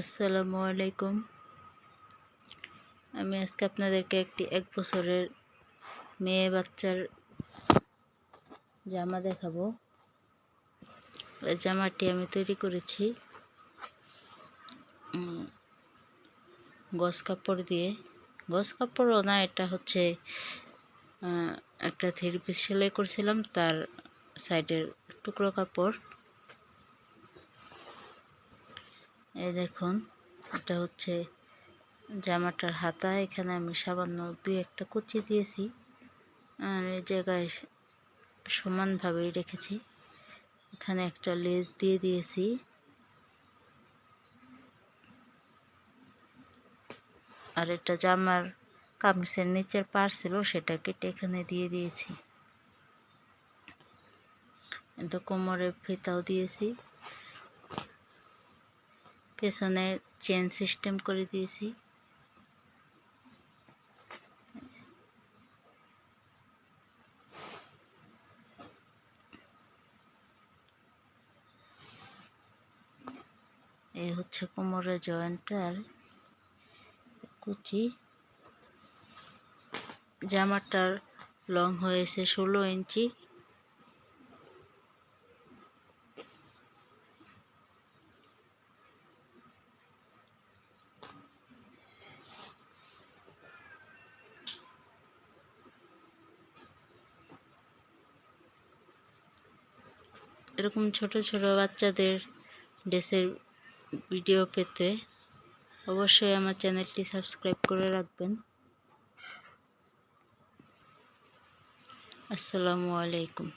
আসসালামু আলাইকুম। আমি আজকে আপনাদেরকে একটি এক বছরের মেয়ে বাচ্চার জামা দেখাবো। জামাটি আমি তৈরি করেছি গস কাপড় দিয়ে। গস কাপড়ও না, এটা হচ্ছে একটা থ্রি পিস সেলাই করছিলাম, তার সাইডের টুকরো কাপড়। এই দেখুন, এটা হচ্ছে জামাটার হাতা। এখানে আমি সামান্য দুই একটা কুচি দিয়েছি। আর এই জায়গায় সমানভাবেই রেখেছি। এখানে একটা লেজ দিয়ে দিয়েছি। আর এটা জামার কামিজের নিচের পার ছিল, সেটা কেটে এখানে দিয়ে দিয়েছি। কিন্তু কোমরে ফিতাও দিয়েছি। পেছনে চেন সিস্টেম করে দিয়েছি। এই হচ্ছে কোমরের জয়েন্টার, কুচি। জামাটার লং হয়েছে ষোলো ইঞ্চি। এরকম ছোট ছোট বাচ্চাদের ড্রেসের ভিডিও পেতে অবশ্যই আমার চ্যানেলটি সাবস্ক্রাইব করে রাখবেন। আসসালামু আলাইকুম।